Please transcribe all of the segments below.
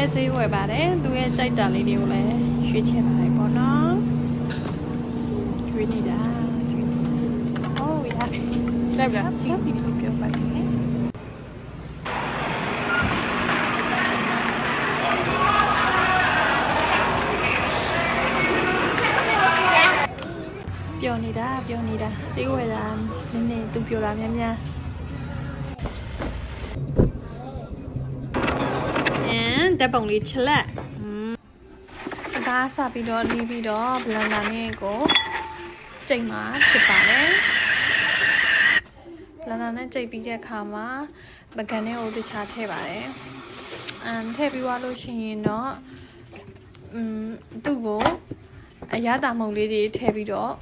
လည်းဈေးဝယ်ပါတယ်သူရဲ့ကြိုက်တာလေးတွေကိုလည်းရွေးချယ်ပါတယ်ပေါ့နော်ရွေးနေတာရွေးနေတာဟုတ်ရတယ်လိုက်လားဒီဒီလိုပြောပါတယ်ပျော်နေတာပျော်နေတာစေးဝဲတာနည်းနည်းသူပျော်တာများများ တက်ပုံလေးချက်လက်အသားဆပြီးတော့လီးပြီးတော့ဘလန်ဒါနဲ့ကိုကြိတ်မှာဖြစ်ပါတယ်ဘလန်ဒါနဲ့ကြိတ်ပြီးတဲ့အခါမှာပကံနဲ့ကိုတခြားထည့်ပါတယ်အမ်ထည့်ပြီးွားလို့ရှိရင်တော့อืมသူ့ကိုအရသာမုံလေးတွေထည့်ပြီးတော့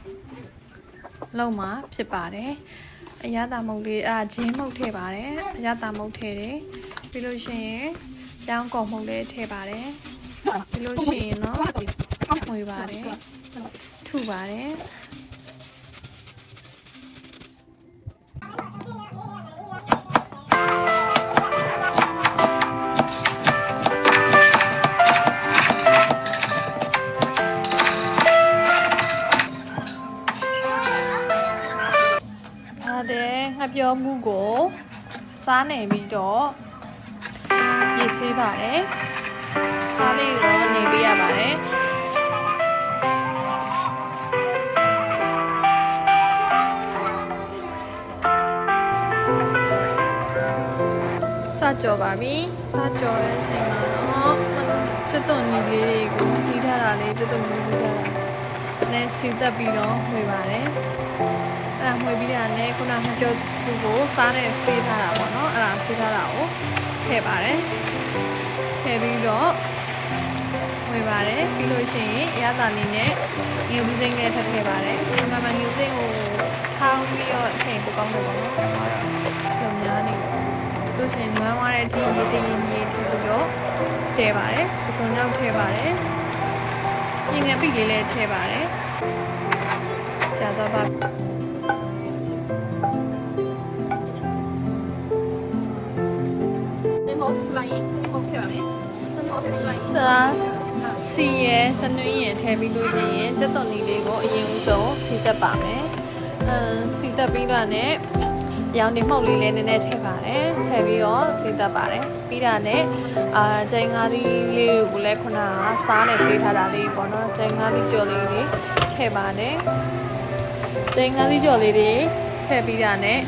လုံမှာဖြစ်ပါတယ်အရသာမုံလေးအာဂျင်းမုတ်ထည့်ပါတယ်အရသာမုတ်ထည့်တယ်ပြီးလို့ရှိရင် ရောင်းကုန်မုတ်လေးထည့်ပါတယ်ပြီးလို့ရှိရင်တော့ငွေပါတယ်ထုပါတယ်ဒါတဲ့ငှက်ပြောမှုကိုစားနေပြီးတော့ ရေးဆေးပါတယ်စားလေးတော့နေပေးရပါတယ်စကြော်ပါပြီစကြော်တဲ့အချိန်မှာတော့ကျွတ်သွန်နီလေးတွေကိုထီးထားတာလေးကျွတ်သွန်နီလေးထားတာနဲ့စီတက်ပြီးတော့ဝေပါတယ်အဲ့ဒါမှွေပြီးတာနဲ့ခုနကပြောသူကိုစားနဲ့ဆေးထားတာပေါ့နော်အဲ့ဒါဆေးထားတာကိုထည့်ပါတယ် ထည့်ပြီးတော့ဝေပါတယ်ပြီးလို့ရှိရင်အရသာနေနဲ့ငွေဘူးစိမ့်နဲ့ထည့်ထည့်ပါတယ်အမှန်မှန်ငွေစိမ့်ကိုထောင်းပြီးတော့ထည့်ပိုကောင်းတယ်ပေါ့နော်လုံများနေလို့ရှိရင်နွမ်းသွားတဲ့အထိရေတရင်ရေထည့်ပြီးတော့တဲပါတယ်ပစုံကြောက်ထည့်ပါတယ်ပြင်ငယ်ပိလေးလည်းထည့်ပါတယ်ကြာတော့ပါ စလိုက်ရင်စမော့ထည့်ပါမယ်စမော့ထည့်လိုက်စားစီရဲစနွင်းရဲထည့်ပြီးလို့ရှိရင်စက်သွန်လေးလေးကိုအရင်ဦးဆုံးစီတက်ပါမယ်။အဲစီတက်ပြီးတာနဲ့ရောင်နေမှုတ်လေးလည်းနည်းနည်းထည့်ပါတယ်။ထည့်ပြီးတော့စီတက်ပါတယ်။ပြီးတာနဲ့အာကျိန်ငါးသီးလေးကိုလည်းခုနကစားနဲ့ဆေးထားတာလေးပေါ့နော်။ကျိန်ငါးသီးကြော်လေးလေးထည့်ပါတယ်။ကျိန်ငါးသီးကြော်လေးတွေထည့်ပြီးတာနဲ့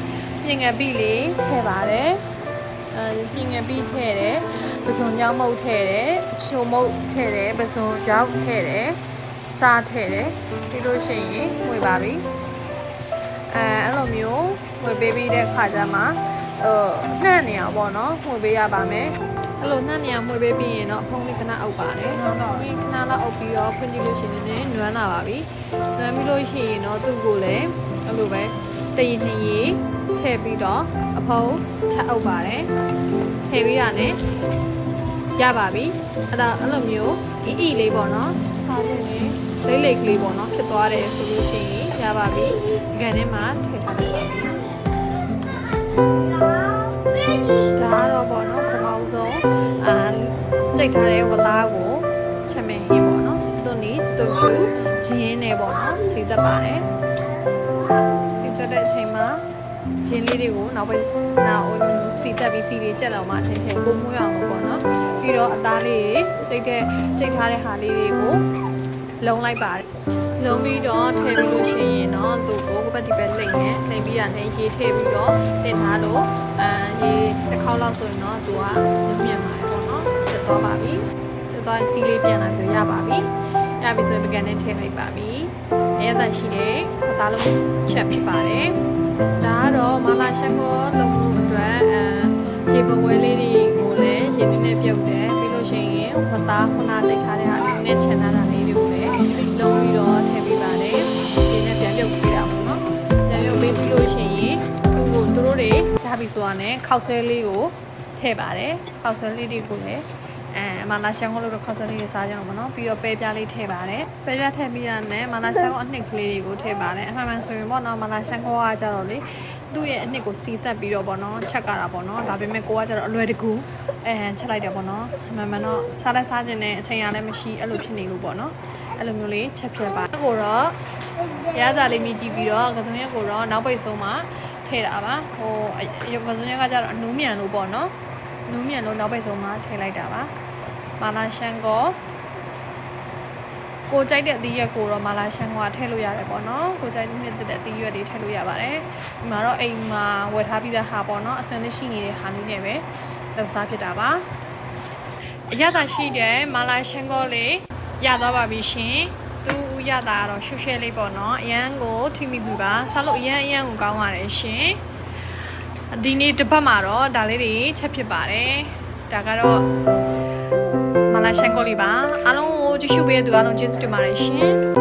ပြင်ငယ်ပိလေးထည့်ပါတယ်။အဲ ပြင်ငယ်ပြီးထည့်တယ်ပစုံကြောင်းမုတ်ထည့်တယ်ချိုမုတ်ထည့်တယ်ပစုံကြောင်းထည့်တယ်စားထည့်တယ်ပြီးလို့ရှိရင်ဝေပါပြီအဲအဲ့လိုမျိုးဝေပေးပြီးတဲ့ခါကျမှဟိုနှံ့နေအောင်ပေါ့နော်ဝေပေးရပါမယ်အဲ့လိုနှံ့နေအောင်ဝေပေးပြီးရင်တော့ဖုန်းလေးခဏအုပ်ပါတယ်ဖုန်းလေးခဏလောက်အုပ်ပြီးတော့ဖွင့်ကြည့်လို့ရှိရင်လည်းနွမ်းလာပါပြီနွမ်းပြီးလို့ရှိရင်တော့သူ့ကိုလည်းအဲ့လိုပဲ တည်နေရီထည့်ပြီးတော့အဖုံးထပ်အုပ်ပါတယ်ထည့်ပြီးတာနဲ့ရပါပြီအဲ့ဒါအဲ့လိုမျိုးအီအီလေးပေါ့နော်စားဖို့လေလိတ်လိတ်ကလေးပေါ့နော်ဖြစ်သွားတယ်ဆိုလို့ရှိရင်ရပါပြီဒီကန်ထဲမှာထည့်ထားလိုက်ပါပြီဒါကတော့ပေါ့နော်ပထမဆုံးအာကြိတ်ထားတဲ့ဝသားကိုချက်မဲ့ဟင်းပေါ့နော်သူနီသူသူဂျင်းနဲ့ပေါ့နော်စီသက်ပါတယ် ဂျင်းလေးတွေကိုနောက်ပဲနောက်စီတက်ပြီးစီလေးကြက်လောက်မှထည့်ထည့်ပုံမွေးအောင်ပေါ့နော်ပြီးတော့အသားလေးစိတ်တဲ့စိတ်ထားတဲ့ဟာလေးတွေကိုလုံလိုက်ပါတယ်လုံပြီးတော့ထည့်ပြီးလို့ရှိရင်တော့သူ့ကိုဘက်ဒီဘက်လိမ့်နေလိမ့်ပြီးတာနဲ့ရေထည့်ပြီးတော့တင်ထားလို့အဲရေတစ်ခေါက်လောက်ဆိုရင်တော့သူကမြင်ပါတယ်ပေါ့နော်တက်သွားပါပြီတက်သွားစီလေးပြန်လာပြီးရပါပြီရပြီဆိုရင်ပကံနဲ့ထည့်လိုက်ပါပြီအရသာရှိတဲ့အသားလုံးချက်ဖြစ်ပါတယ် ဒါကတော့မလာရှက်ကိုလုပ်မှုအတွက်အဲရေပပွဲလေးတွေကိုလည်းရင်းနှီးနဲ့ပြုတ်တယ်ပြီးလို့ရှိရင်ဝသားခုနကြိတ်ထားတဲ့ဟာလေးနဲ့ခြံထားတာလေးတွေကိုလည်းလုံးပြီးတော့ထည့်ပေးပါတယ်ဒီနဲ့ပြန်ပြုတ်ပေးတာပေါ့နော်ပြန်ပြုတ်ပေးပြီးလို့ရှိရင်သူ့ကိုသူတို့တွေရပြီဆိုတာနဲ့ခောက်ဆွဲလေးကိုထည့်ပါတယ်ခောက်ဆွဲလေးတွေကိုလည်းအဲ မလာရှန်ကိုလို့တော့ခောက်ဆွဲလေးတွေစားကြအောင်ပေါ့နော်ပြီးတော့ပဲပြားလေးထည့်ပါတယ်ပဲပြားထည့်ပြီးရတဲ့မလာရှန်ကိုအနှစ်ကလေးတွေကိုထည့်ပါတယ်အမှန်မှန်ဆိုရင်ပေါ့နော်မလာရှန်ကိုကကြတော့လေသူ့ရဲ့အနှစ်ကိုစီတက်ပြီးတော့ပေါ့နော်ချက်ကြတာပေါ့နော်ဒါပေမဲ့ကိုကကြတော့အလွယ်တကူအဲချက်လိုက်တယ်ပေါ့နော်အမှန်မှန်တော့စားလက်စားခြင်းနဲ့အချိန်ရလည်းမရှိအဲ့လိုဖြစ်နေလို့ပေါ့နော်အဲ့လိုမျိုးလေးချက်ဖြစ်ပါကိုတော့ရသားလေးမြည်ကြည့်ပြီးတော့ကစုံရက်ကိုတော့နောက်ပိတ်ဆုံးမှာထည့်တာပါဟိုရုပ်ကစုံရက်ကကြတော့အနူးမြန်လို့ပေါ့နော်နူးမြန်လို့နောက်ပိတ်ဆုံးမှာထည့်လိုက်တာပါ မာလာရှန်ကောကိုကြိုက်တဲ့အသီးရွက်ကိုတော့မာလာရှန်ကွာထည့်လို့ရတယ်ပေါ့နော်ကိုကြိုက်တဲ့အသီးရွက်တွေထည့်လို့ရပါတယ်ဒီမှာတော့အိမ်မှာဝယ်ထားပြီးသားဟာပေါ့နော်အစင်သစ်ရှိနေတဲ့ဟာလေးနဲ့ပဲလောက်စားဖြစ်တာပါအရသာရှိတဲ့မာလာရှန်ကောလေးရသွားပါပြီရှင်သူရတာကတော့ရှုရှဲလေးပေါ့နော်အရန်ကိုထိမိပြီပါစားလို့အရန်အရန်ကိုကောင်းပါတယ်ရှင်ဒီနေ့တစ်ပတ်မှာတော့ဒါလေးတွေချက်ဖြစ်ပါတယ်ဒါကတော့ မလာရှန်ကိုလေးပါအားလုံးကိုကြည့်ရှုပေးတဲ့သူအားလုံးကျေးဇူးတင်ပါတယ်ရှင်